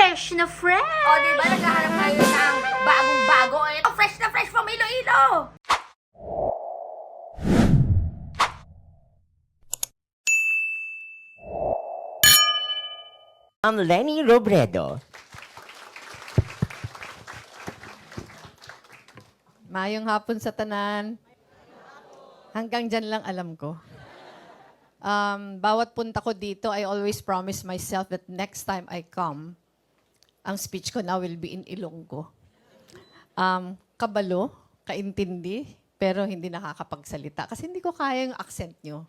fresh na fresh! O, di ba? Naghahanap tayo ng bagong-bago. Ito, fresh na fresh from Iloilo. Ang Lenny Robredo. Mayong hapon sa tanan. Hanggang dyan lang alam ko. Um, bawat punta ko dito, I always promise myself that next time I come, ang speech ko now will be in Ilonggo. Um, kabalo, kaintindi, pero hindi nakakapagsalita. Kasi hindi ko kaya yung accent nyo.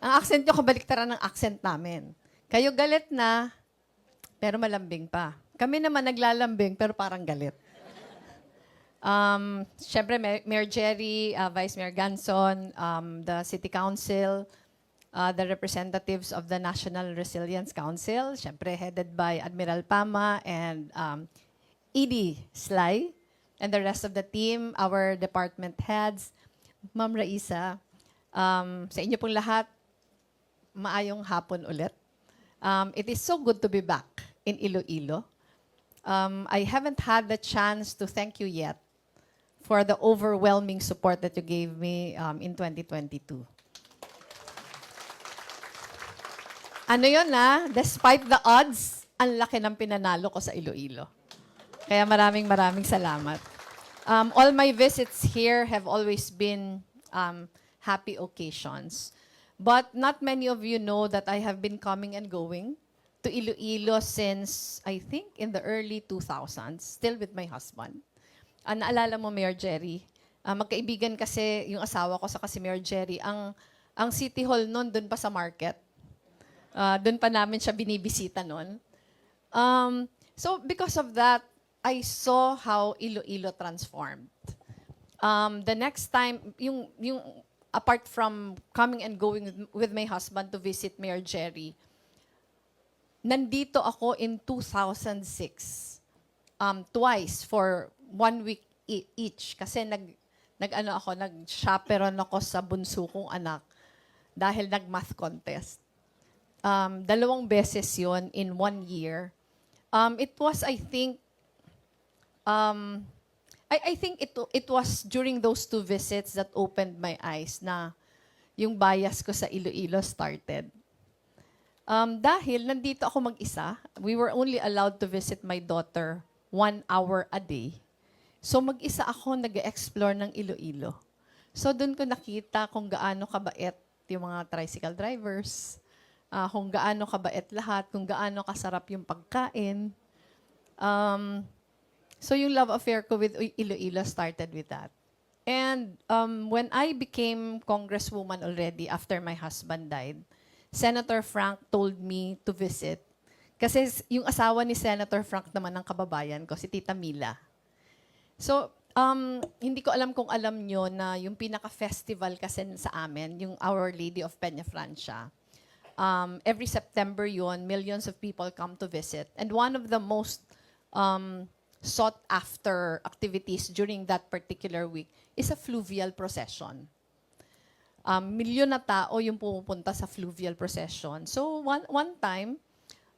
Ang accent nyo, kabaliktaran ng accent namin. Kayo galit na, pero malambing pa. Kami naman naglalambing, pero parang galit. Um, Siyempre, Mayor Jerry, uh, Vice Mayor Ganson, um, the City Council, uh, the representatives of the National Resilience Council, siyempre headed by Admiral Pama and um, Edie Sly, and the rest of the team, our department heads, Ma'am Raisa, um, sa inyo pong lahat, maayong hapon ulit. Um, it is so good to be back in Iloilo. Um, I haven't had the chance to thank you yet for the overwhelming support that you gave me um, in 2022. Ano yun na? Despite the odds, ang laki ng pinanalo ko sa Iloilo. Kaya maraming maraming salamat. Um, all my visits here have always been um, happy occasions. But not many of you know that I have been coming and going to Iloilo since, I think, in the early 2000s, still with my husband. Ah, naalala mo, Mayor Jerry, ah, magkaibigan kasi yung asawa ko sa kasi Mayor Jerry, ang, ang City Hall noon, doon pa sa market. Ah, doon pa namin siya binibisita noon. Um, so because of that, I saw how Iloilo transformed. Um, the next time, yung, yung apart from coming and going with, with my husband to visit Mayor Jerry, nandito ako in 2006 um, twice for one week e- each kasi nag nag ano ako nag chaperon ako sa bunso kong anak dahil nag math contest. Um, dalawang beses 'yon in one year. Um, it was I think um, I, I think it it was during those two visits that opened my eyes na yung bias ko sa Iloilo started. Um, dahil nandito ako mag-isa, we were only allowed to visit my daughter one hour a day. So mag-isa ako nag explore ng Iloilo. So doon ko nakita kung gaano kabait yung mga tricycle drivers, ah, kung gaano kabait lahat, kung gaano kasarap yung pagkain. Um, so yung love affair ko with Iloilo started with that. And um, when I became congresswoman already after my husband died, Senator Frank told me to visit. Kasi yung asawa ni Senator Frank naman ng kababayan ko, si Tita Mila. So, um, hindi ko alam kung alam nyo na yung pinaka-festival kasi sa amin, yung Our Lady of Peña Francia. Um, every September yon millions of people come to visit. And one of the most um, sought after activities during that particular week is a fluvial procession um, milyon na tao yung pumupunta sa fluvial procession. So, one, one time,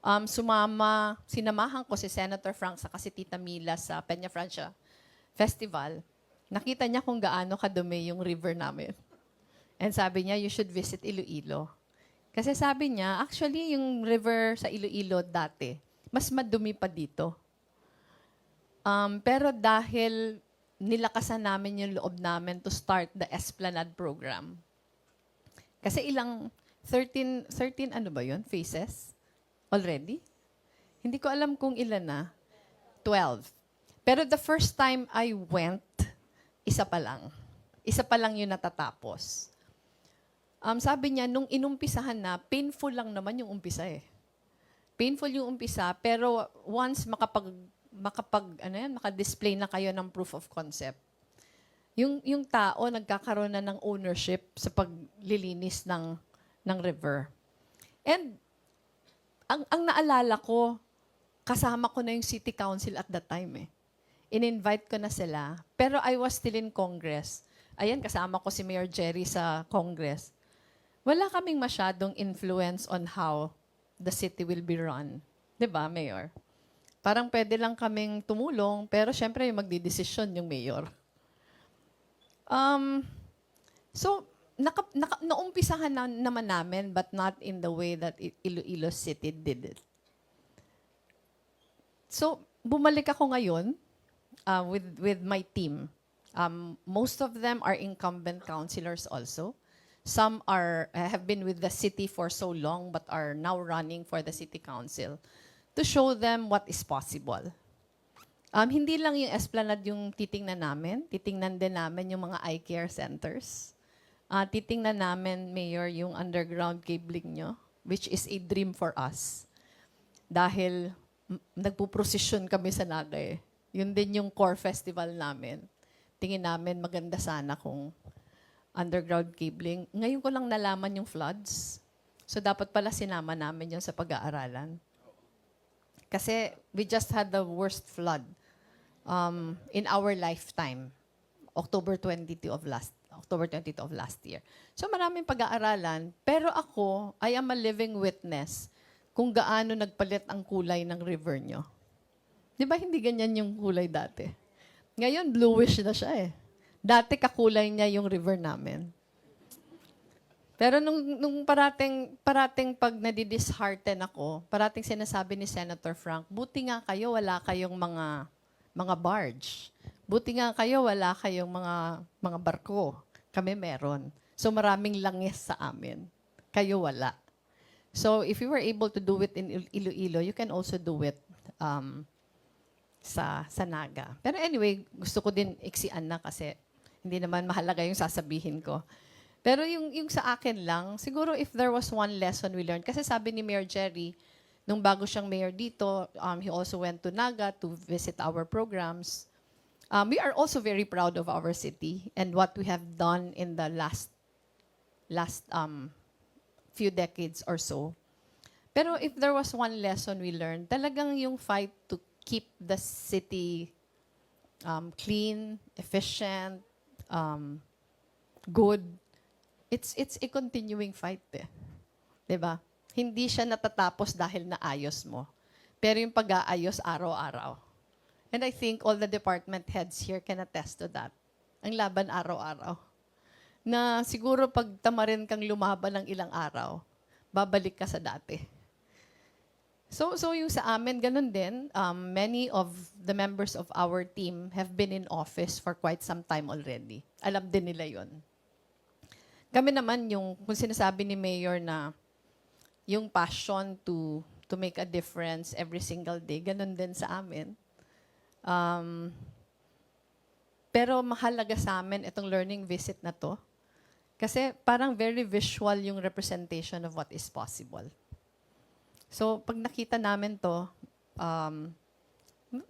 um, sumama, sinamahan ko si Senator Frank sa kasi Tita Mila sa Peña Francia Festival. Nakita niya kung gaano kadumi yung river namin. And sabi niya, you should visit Iloilo. Kasi sabi niya, actually, yung river sa Iloilo dati, mas madumi pa dito. Um, pero dahil nilakasan namin yung loob namin to start the Esplanade program. Kasi ilang, 13, 13 ano ba yun? Phases? Already? Hindi ko alam kung ilan na. 12. Pero the first time I went, isa pa lang. Isa pa lang yung natatapos. Um, sabi niya, nung inumpisahan na, painful lang naman yung umpisa eh. Painful yung umpisa, pero once makapag, makapag, ano yan, makadisplay na kayo ng proof of concept, yung, yung tao nagkakaroon na ng ownership sa paglilinis ng, ng river. And ang, ang naalala ko, kasama ko na yung city council at that time eh. In-invite ko na sila. Pero I was still in Congress. Ayan, kasama ko si Mayor Jerry sa Congress. Wala kaming masyadong influence on how the city will be run. ba, Mayor? Parang pwede lang kaming tumulong, pero syempre yung magdidesisyon yung mayor. Um, so, naka, naka, naumpisahan na, naman namin, but not in the way that Iloilo City did it. So, bumalik ako ngayon uh, with, with my team. Um, most of them are incumbent councilors also. Some are uh, have been with the city for so long but are now running for the city council to show them what is possible. Um, hindi lang yung esplanade yung titingnan namin, titingnan din namin yung mga eye care centers. Ah, titingnan namin, Mayor, yung underground cabling nyo, which is a dream for us. Dahil nagpuprosesyon kami sa Naga. Yun din yung core festival namin. Tingin namin maganda sana kung underground cabling. Ngayon ko lang nalaman yung floods. So dapat pala sinama namin yun sa pag-aaralan. Kasi we just had the worst flood um, in our lifetime. October 22 of last October 22 of last year. So maraming pag-aaralan, pero ako, I am a living witness kung gaano nagpalit ang kulay ng river nyo. Di ba hindi ganyan yung kulay dati? Ngayon, bluish na siya eh. Dati kakulay niya yung river namin. Pero nung, nung parating, parating pag nadidishearten ako, parating sinasabi ni Senator Frank, buti nga kayo wala kayong mga mga barge. Buti nga kayo wala kayong mga mga barko. Kami meron. So maraming langis sa amin. Kayo wala. So if you were able to do it in Il- Iloilo, you can also do it um, sa sa Naga. Pero anyway, gusto ko din iksian na kasi hindi naman mahalaga yung sasabihin ko. Pero yung, yung sa akin lang, siguro if there was one lesson we learned, kasi sabi ni Mayor Jerry, nung bago siyang mayor dito, um, he also went to Naga to visit our programs. Um, we are also very proud of our city and what we have done in the last last um, few decades or so. Pero if there was one lesson we learned, talagang yung fight to keep the city um, clean, efficient, um, good, it's it's a continuing fight eh. ba? Hindi siya natatapos dahil naayos mo. Pero yung pag-aayos araw-araw. And I think all the department heads here can attest to that. Ang laban araw-araw. Na siguro pag tamarin kang lumaban ng ilang araw, babalik ka sa dati. So, so yung sa amin, ganun din. Um, many of the members of our team have been in office for quite some time already. Alam din nila yon. Kami naman yung, kung sinasabi ni Mayor na yung passion to to make a difference every single day, ganun din sa amin. Um, pero mahalaga sa amin itong learning visit na to. Kasi parang very visual yung representation of what is possible. So, pag nakita namin to, um,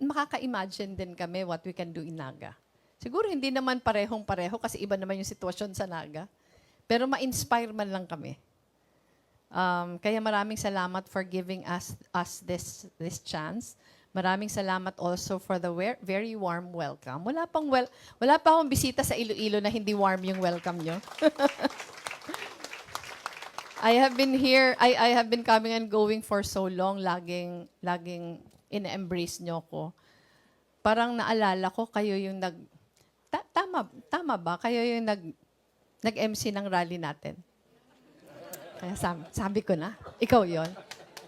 makaka-imagine din kami what we can do in Naga. Siguro hindi naman parehong-pareho kasi iba naman yung sitwasyon sa Naga. Pero ma-inspire man lang kami. Um, kaya maraming salamat for giving us us this this chance. Maraming salamat also for the very warm welcome. Wala pang well, wala pa akong bisita sa Iloilo na hindi warm yung welcome nyo. I have been here, I, I have been coming and going for so long, laging, laging in-embrace nyo ko. Parang naalala ko, kayo yung nag, ta- tama, tama ba? Kayo yung nag, nag-MC ng rally natin. Kaya sabi, sabi ko na, ikaw yon.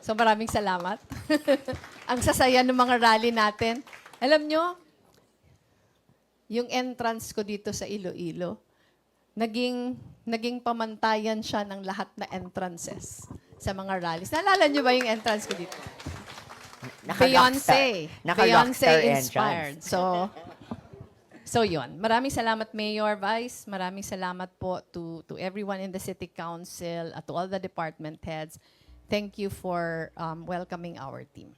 So maraming salamat. Ang sasaya ng mga rally natin. Alam nyo, yung entrance ko dito sa Iloilo, naging naging pamantayan siya ng lahat na entrances sa mga rallies. Naalala niyo ba yung entrance ko dito? Beyonce. Naka-rockstar Beyonce inspired. So, so yun. Maraming salamat, Mayor, Vice. Maraming salamat po to, to everyone in the City Council, at to all the department heads. Thank you for um, welcoming our team.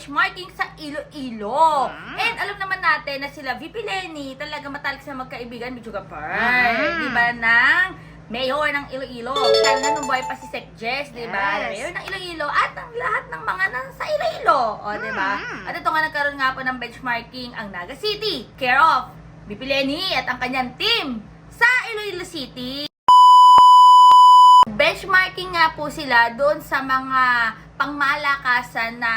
Benchmarking. Sa Iloilo. Mm. And alam naman natin na sila VP Lenny, talaga matalik sila magkaibigan, Bicho Gapar. Mm. Di ba, ng mayor ng Iloilo. Sana nung buhay pa si Sec Jess, di ba? Yes. Mayor ng Iloilo at ang lahat ng mga nasa Iloilo. O, di ba? Mm. At ito nga nagkaroon nga po ng benchmarking ang Naga City. Care of VP Lenny at ang kanyang team sa Iloilo City. Benchmarking nga po sila doon sa mga pangmalakasan na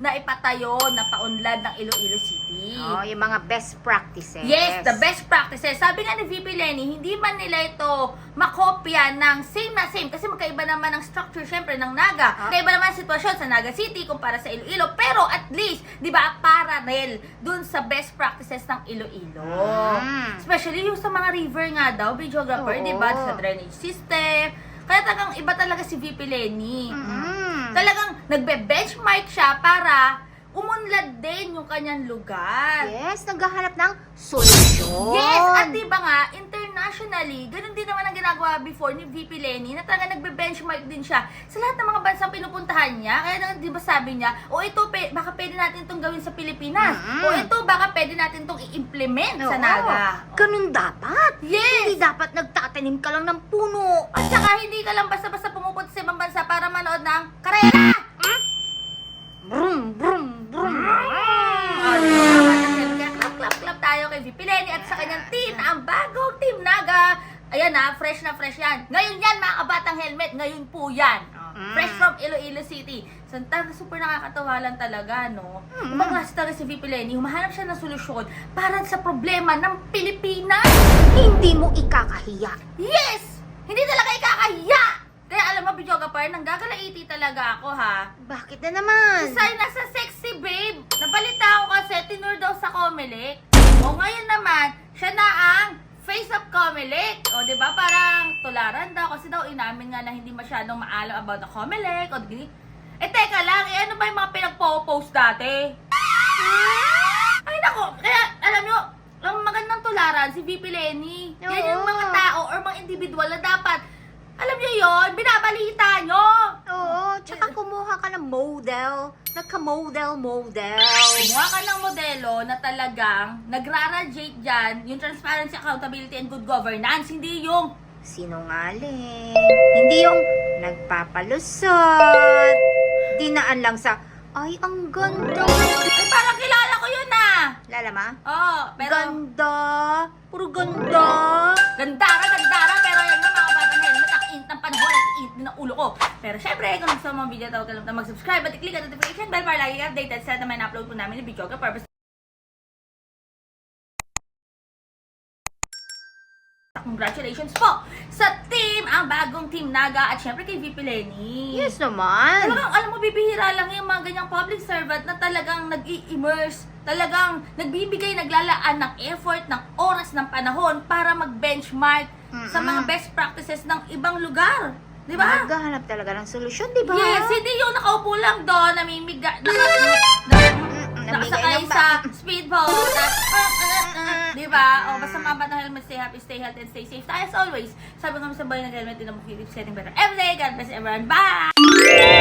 na ipatayo na paunlad ng Iloilo City. Oh, yung mga best practices. Yes, the best practices. Sabi nga ni VP Lenny, hindi man nila ito makopya ng same na same kasi magkaiba naman ang structure syempre ng Naga. Ah. Magkaiba naman ang sitwasyon sa Naga City kumpara sa Iloilo. Pero at least, di ba, parallel dun sa best practices ng Iloilo. Mm. Especially yung sa mga river nga daw, videographer, di ba? Sa drainage system. Kaya talagang iba talaga si VP Lenny. Mm. Talagang nagbe-benchmark siya para umunlad din yung kanyang lugar. Yes, naghahanap ng solusyon. Yes, at di ba nga, internationally, ganun din naman ang ginagawa before ni VP Lenny na talaga nagbe-benchmark din siya sa lahat ng mga bansang pinupuntahan niya. Kaya di ba sabi niya, o ito, pe, baka pwede natin itong gawin sa Pilipinas. Mm. O ito, baka pwede natin itong i-implement sa Oo. Naga. Ganun dapat. Yes! Hindi dapat nagtatanim ka lang ng puno. At saka hindi ka lang basta-basta pumupunta sa ibang bansa para manood ng karera! Brum, brum, brum. Di ba? Kaya clap, clap, clap tayo kay VP Lenny at sa kanyang team na ang bagong Team Naga. Ayan na, fresh na fresh yan. Ngayon yan, mga kabatang helmet. Ngayon po yan. Mm. Fresh from Iloilo City. So, super nakakatawa lang talaga, no? Mm. Ibang klase talaga si VP Lenny. Humahanap siya ng solusyon para sa problema ng Pilipinas. Hindi mo ikakahiya. Yes! Hindi talaga ikakahiya! Kaya alam mo, Bijoga Par, nanggagalaiti talaga ako, ha? Bakit na naman? Say, nasa sexy babe. Nabalita ko kasi, tinur daw sa Comelec. O ngayon naman, siya na ang face of Comelec. O, di ba? Parang tularan daw. Kasi daw, inamin nga na hindi masyadong maalam about the Comelec. O, di Eh, teka lang. Eh, ano ba yung mga pinagpo-post dati? Ay, nako. Kaya, alam nyo, ang magandang tularan, si VP Lenny. Yan yung Oo. mga tao or mga individual na dapat, alam nyo yon binabalita nyo. Oo, tsaka kumuha ka ng model. Nagka-model, model. Kumuha ka ng modelo na talagang nagraradiate dyan yung transparency, accountability, and good governance. Hindi yung, Sinungaling. Hindi yung nagpapalusot. Dinaan lang sa, ay, ang ganda. ay parang kilala ko yun ah. Lala ma? Oh, pero, Ganda. Puro ganda. gandara, gandara, pero din ng ulo ko. Pero syempre, kung gusto mo ang video, tawag ka lang na mag-subscribe at i-click ang notification bell para lagi updated sa naman na-upload po namin ng video ka purpose. Congratulations po sa team, ang bagong team Naga at syempre kay VP Lenny. Yes naman. Talagang, alam mo, bibihira lang yung mga ganyang public servant na talagang nag immerse talagang nagbibigay, naglalaan ng effort, ng oras, ng panahon para mag-benchmark sa Mm-mm. mga best practices ng ibang lugar. Di ba? Naghahanap talaga ng solusyon, di ba? Yes, hindi yung nakaupo lang doon, namimiga, naka, na, nakasakay namigay ng sa speedboat, at, uh, di ba? O, basta mga batang helmet, stay happy, stay healthy, and stay safe. As always, sabi ko sa bayan ng helmet, din ang keep getting better every day. God bless everyone. Bye!